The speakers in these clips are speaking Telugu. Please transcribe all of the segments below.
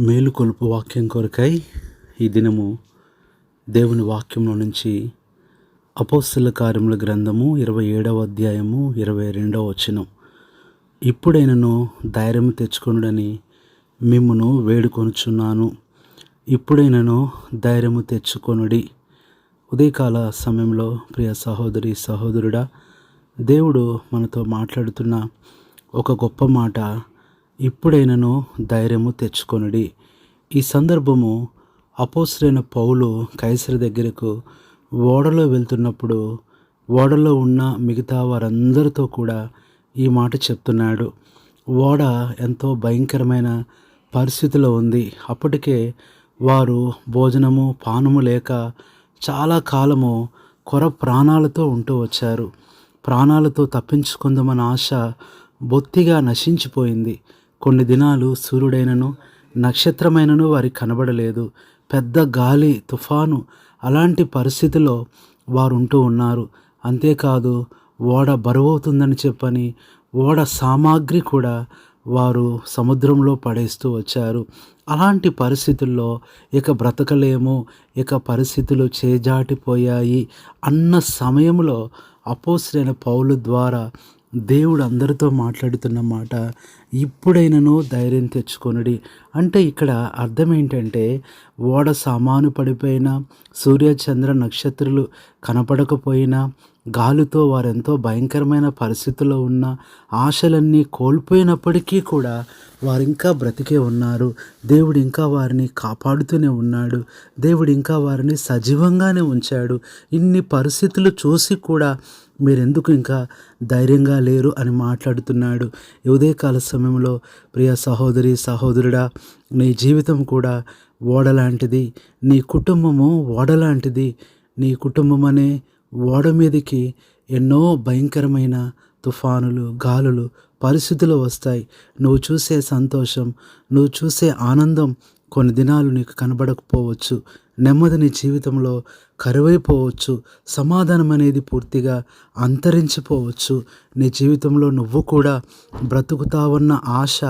మేలుకొలుపు వాక్యం కొరకై ఈ దినము దేవుని వాక్యంలో నుంచి అపోస్తుల కార్యముల గ్రంథము ఇరవై ఏడవ అధ్యాయము ఇరవై రెండవ వచనం. ఇప్పుడైనను ధైర్యం తెచ్చుకొనుడని మిమ్మును వేడుకొనుచున్నాను. ఇప్పుడైనను ధైర్యము తెచ్చుకొనుడి. ఉదయకాల సమయంలో ప్రియ సహోదరి సహోదరుడా దేవుడు మనతో మాట్లాడుతున్న ఒక గొప్ప మాట ఇప్పుడైనను ధైర్యము తెచ్చుకొనుడి. ఈ సందర్భము అపోసరైన పౌలు కైసరి దగ్గరకు ఓడలో వెళ్తున్నప్పుడు ఓడలో ఉన్న మిగతా వారందరితో కూడా ఈ మాట చెప్తున్నాడు. ఓడ ఎంతో భయంకరమైన పరిస్థితిలో ఉంది. అప్పటికే వారు భోజనము పానము లేక చాలా కాలము కొర ప్రాణాలతో ఉంటూ వచ్చారు. ప్రాణాలతో తప్పించుకుందామన్న ఆశ బొత్తిగా నశించిపోయింది. కొన్ని దినాలు సూర్యుడైనను నక్షత్రమైనను వారికి కనబడలేదు. పెద్ద గాలి తుఫాను అలాంటి పరిస్థితిలో వారు ఉంటూ ఉన్నారు. అంతేకాదు ఓడ బరువవుతుందని చెప్పని ఓడ సామాగ్రి కూడా వారు సముద్రంలో పడేస్తూ వచ్చారు. అలాంటి పరిస్థితుల్లో ఇక బ్రతకలేము ఇక పరిస్థితులు చేజాటిపోయాయి అన్న సమయంలో అపోసరైన పౌలు ద్వారా దేవుడు అందరితో మాట్లాడుతున్న మాట ఇప్పుడైనను ధైర్యం తెచ్చుకొనుడి. అంటే ఇక్కడ అర్థం ఏంటంటే ఓడ సామాను పడిపోయినా సూర్య చంద్ర నక్షత్రాలు కనపడకపోయినా గాలితో వారెంతో భయంకరమైన పరిస్థితుల్లో ఉన్న ఆశలన్నీ కోల్పోయినప్పటికీ కూడా వారు ఇంకా బ్రతికే ఉన్నారు. దేవుడు ఇంకా వారిని కాపాడుతూనే ఉన్నాడు. దేవుడు ఇంకా వారిని సజీవంగానే ఉంచాడు. ఇన్ని పరిస్థితులు చూసి కూడా మీరెందుకు ఇంకా ధైర్యంగా లేరు అని మాట్లాడుతున్నాడు. ఉదయకాల సమయంలో ప్రియ సహోదరి సహోదరుడా నీ జీవితం కూడా ఓడలాంటిది. నీ కుటుంబము ఓడలాంటిది. నీ కుటుంబం అనే ఓడ మీదకి ఎన్నో భయంకరమైన తుఫానులు గాలులు పరిస్థితులు వస్తాయి. నువ్వు చూసే సంతోషం నువ్వు చూసే ఆనందం కొన్ని దినాలు నీకు కనబడకపోవచ్చు. నెమ్మది నీ జీవితంలో కరువైపోవచ్చు. సమాధానం అనేది పూర్తిగా అంతరించిపోవచ్చు. నీ జీవితంలో నువ్వు కూడా బ్రతుకుతావన్న ఆశ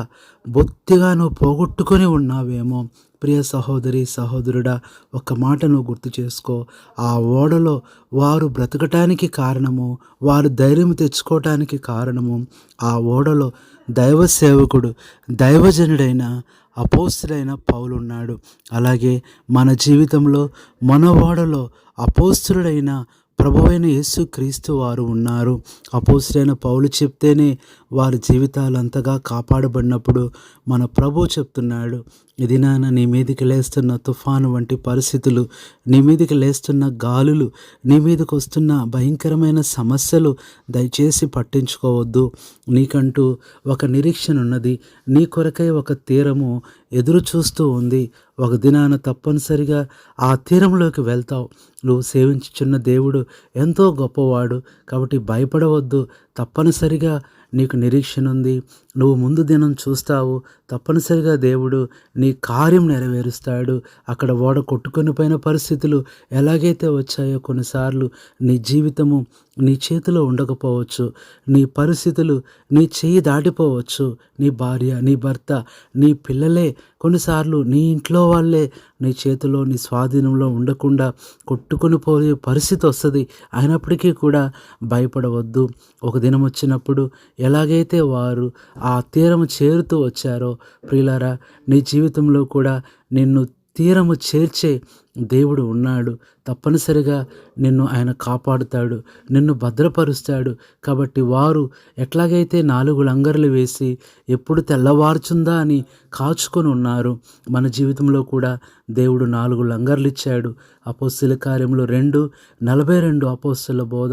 బొత్తిగా నువ్వు పోగొట్టుకొని ఉన్నావేమో. ప్రియ సహోదరి సహోదరుడా ఒక మాటను గుర్తు చేసుకో. ఆ ఓడలో వారు బ్రతకటానికి కారణము వారు ధైర్యం తెచ్చుకోవటానికి కారణము. ఆ ఓడలో దైవ సేవకుడు దైవజనుడైన అపోస్తుడైన పౌలున్నాడు. అలాగే మన జీవితంలో మన ఓడలో అపోస్తుడైన ప్రభువైన యేసు క్రీస్తు వారు ఉన్నారు. అపోసుడైన పౌలు చెప్తేనే వారి జీవితాలు అంతగా కాపాడబడినప్పుడు మన ప్రభు చెప్తున్నాడు ఇది నాన్న నీ మీదకి లేస్తున్న తుఫాను వంటి పరిస్థితులు నీ మీదకి లేస్తున్న గాలులు నీ మీదకి వస్తున్న భయంకరమైన సమస్యలు దయచేసి పట్టించుకోవద్దు. నీకంటూ ఒక నిరీక్షణ ఉన్నది. నీ కొరకై ఒక తీరము ఎదురు చూస్తూ ఉంది. ఒక దినాన తప్పనిసరిగా ఆ తీరంలోకి వెళ్తావు. నువ్వు సేవించుచున్న దేవుడు ఎంతో గొప్పవాడు. కాబట్టి భయపడవద్దు. తప్పనిసరిగా నీకు నిరీక్షణ ఉంది. నువ్వు ముందు దినం చూస్తావు. తప్పనిసరిగా దేవుడు నీ కార్యం నెరవేరుస్తాడు. అక్కడ ఓడ కొట్టుకొని పోయిన పరిస్థితులు ఎలాగైతే వచ్చాయో కొన్నిసార్లు నీ జీవితము నీ చేతిలో ఉండకపోవచ్చు. నీ పరిస్థితులు నీ చేయి దాటిపోవచ్చు. నీ భార్య నీ భర్త నీ పిల్లలే కొన్నిసార్లు నీ ఇంట్లో వాళ్ళే నీ చేతిలో నీ స్వాధీనంలో ఉండకుండా కొట్టుకొని పోయే పరిస్థితి వస్తుంది. అయినప్పటికీ కూడా భయపడవద్దు. ఒక దినం వచ్చినప్పుడు ఎలాగైతే వారు ఆ తీరము చేరుతూ వచ్చారో ప్రియులారా నీ జీవితంలో కూడా నిన్ను తీరము చేర్చే దేవుడు ఉన్నాడు. తప్పనిసరిగా నిన్ను ఆయన కాపాడుతాడు. నిన్ను భద్రపరుస్తాడు. కాబట్టి వారు ఎట్లాగైతే నాలుగు లంగర్లు వేసి ఎప్పుడు తెల్లవారుచుందా అని కాచుకొని ఉన్నారు. మన జీవితంలో కూడా దేవుడు నాలుగు లంగర్లు ఇచ్చాడు. అపోస్తుల కార్యంలో రెండు నలభై రెండు అపోస్తుల బోధ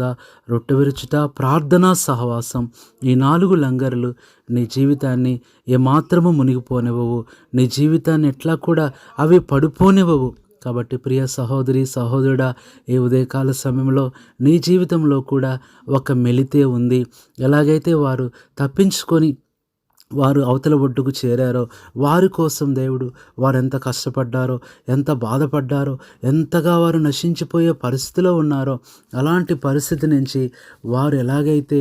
రొట్టె విరుచుట ప్రార్థనా సహవాసం. ఈ నాలుగు లంగర్లు నీ జీవితాన్ని ఏమాత్రము మునిగిపోనివ్వవు. నీ జీవితాన్ని ఎట్లా కూడా అవి పడిపోనివ్వవు. కాబట్టి ప్రియ సహోదరి సహోదరుడా ఈ ఉదయకాల సమయంలో నీ జీవితంలో కూడా ఒక మెలితే ఉంది. ఎలాగైతే వారు తప్పించుకొని వారు అవతల ఒడ్డుకు చేరారో వారి కోసం దేవుడు వారు ఎంత కష్టపడ్డారో ఎంత బాధపడ్డారో ఎంతగా వారు నశించిపోయే పరిస్థితిలో ఉన్నారో అలాంటి పరిస్థితి నుంచి వారు ఎలాగైతే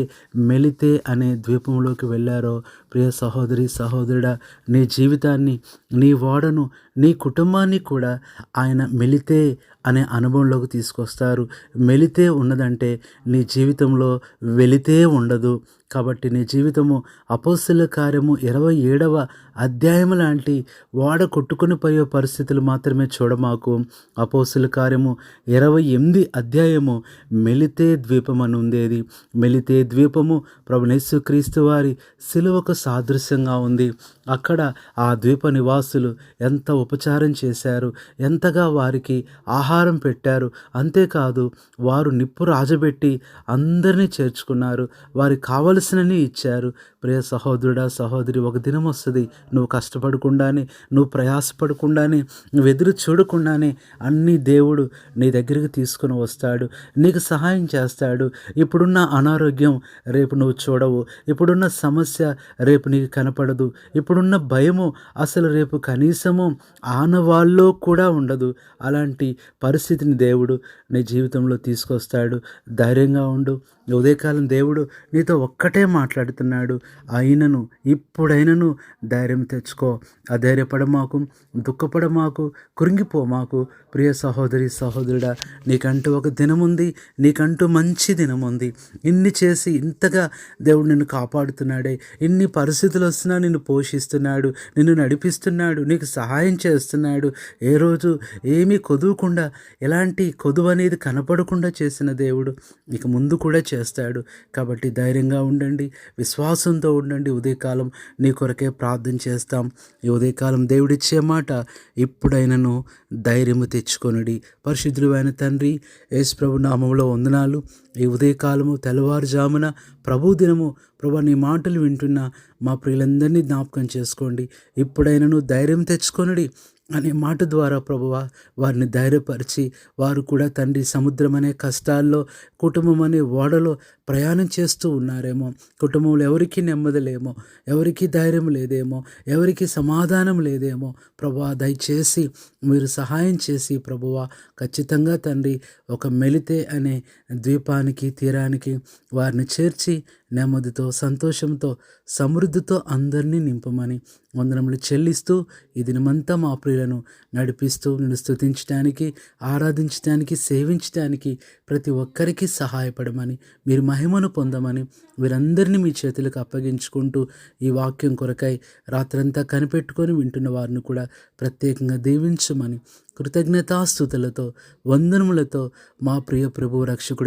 మెలితే అనే ద్వీపంలోకి వెళ్ళారో ప్రియ సహోదరి సహోదరుడా నీ జీవితాన్ని నీ ఓడను నీ కుటుంబాన్ని కూడా ఆయన మెలితే అనే అనుభవంలోకి తీసుకొస్తారు. మెలితే ఉన్నదంటే నీ జీవితంలో వెళితే ఉండదు. కాబట్టి నీ జీవితము అపోస్తుల కార్యము ఇరవై ఏడవ అధ్యాయం లాంటి వాడ కొట్టుకుని పోయే పరిస్థితులు మాత్రమే చూడమాకు. అపోసుల కార్యము ఇరవై ఎనిమిది అధ్యాయము మెలితే ద్వీపం అని ఉండేది. మెలితే ద్వీపము ప్రభునేసు క్రీస్తు వారి సిలువకు సాదృశ్యంగా ఉంది. అక్కడ ఆ ద్వీప నివాసులు ఎంత ఉపచారం చేశారు ఎంతగా వారికి ఆహారం పెట్టారు. అంతేకాదు వారు నిప్పు రాజబెట్టి అందరినీ చేర్చుకున్నారు. వారికి కావలసినని ఇచ్చారు. ప్రియ సహోదరుడా సహోదరి ఒక దినం వస్తుంది నువ్వు కష్టపడకుండానే నువ్వు ప్రయాసపడకుండానే నువ్వు ఎదురు చూడకుండానే అన్ని దేవుడు నీ దగ్గరికి తీసుకుని వస్తాడు నీకు సహాయం చేస్తాడు. ఇప్పుడున్న అనారోగ్యం రేపు నువ్వు చూడవు. ఇప్పుడున్న సమస్య రేపు నీకు కనపడదు. ఇప్పుడున్న భయము అసలు రేపు కనీసము ఆనవాళ్ళలో కూడా ఉండదు. అలాంటి పరిస్థితిని దేవుడు నీ జీవితంలో తీసుకొస్తాడు. ధైర్యంగా ఉండు. ఉదయకాలం దేవుడు నీతో ఒక్కటే మాట్లాడుతున్నాడు. అయినను ఇప్పుడైనను ధైర్యం తెచ్చుకో. అధైర్యపడమాకు దుఃఖపడమాకు కృంగిపోమాకు. ప్రియ సహోదరి సహోదరుడా నీకంటూ ఒక దినముంది నీకంటూ మంచి దినముంది. ఇన్ని చేసి ఇంతగా దేవుడు నిన్ను కాపాడుతున్నాడే. ఇన్ని పరిస్థితులు వస్తున్నా నిన్ను పోషిస్తున్నాడు. నిన్ను నడిపిస్తున్నాడు. నీకు సహాయం చేస్తున్నాడు. ఏ రోజు ఏమీ కొదువకుండా ఎలాంటి కొదువు అనేది కనపడకుండా చేసిన దేవుడు. ఇక ముందు కూడా చేస్తాడు. కాబట్టి ధైర్యంగా ఉండండి విశ్వాసంతో ఉండండి. ఉదయకాలం నీ కొరకే ప్రార్థన చేస్తాం. ఈ ఉదయకాలం దేవుడిచ్చే మాట ఇప్పుడైనను ధైర్యము తెచ్చుకొనడి. పరిశుద్ధులు అయిన తండ్రి యేసుప్రభు నామంలో వందనాలు. ఈ ఉదయకాలము తెల్లవారుజామున ప్రభు దినము ప్రభు నీ మాటలు వింటున్న మా ప్రియులందరినీ జ్ఞాపకం చేసుకోండి. ఇప్పుడైనను ధైర్యం తెచ్చుకొనడి. అనే మాట ద్వారా ప్రభువ వారిని ధైర్యపరిచి వారు కూడా తండ్రి సముద్రం అనే కష్టాల్లో కుటుంబం అనే ఓడలో ప్రయాణం చేస్తూ ఉన్నారేమో. కుటుంబంలో ఎవరికి నెమ్మదిలేమో ఎవరికి ధైర్యం లేదేమో ఎవరికి సమాధానం లేదేమో. ప్రభువా దయచేసి మీరు సహాయం చేసి ప్రభువ ఖచ్చితంగా తండ్రి ఒక మెలితే అనే ద్వీపానికి తీరానికి వారిని చేర్చి నెమ్మదితో సంతోషంతో సమృద్ధితో అందరినీ నింపమని వందనములు చెల్లిస్తూ ఈ దినమంతా మా ప్రియులను నడిపిస్తూ నిన్ను స్తుతించడానికి ఆరాధించడానికి సేవించడానికి ప్రతి ఒక్కరికి సహాయపడమని మీరు మహిమను పొందమని వీరందరినీ మీ చేతులకు అప్పగించుకుంటూ ఈ వాక్యం కొరకై రాత్రంతా కనిపెట్టుకొని వింటున్న వారిని కూడా ప్రత్యేకంగా దీవించమని కృతజ్ఞతాస్థుతులతో వందనములతో మా ప్రియ ప్రభు రక్షకుడు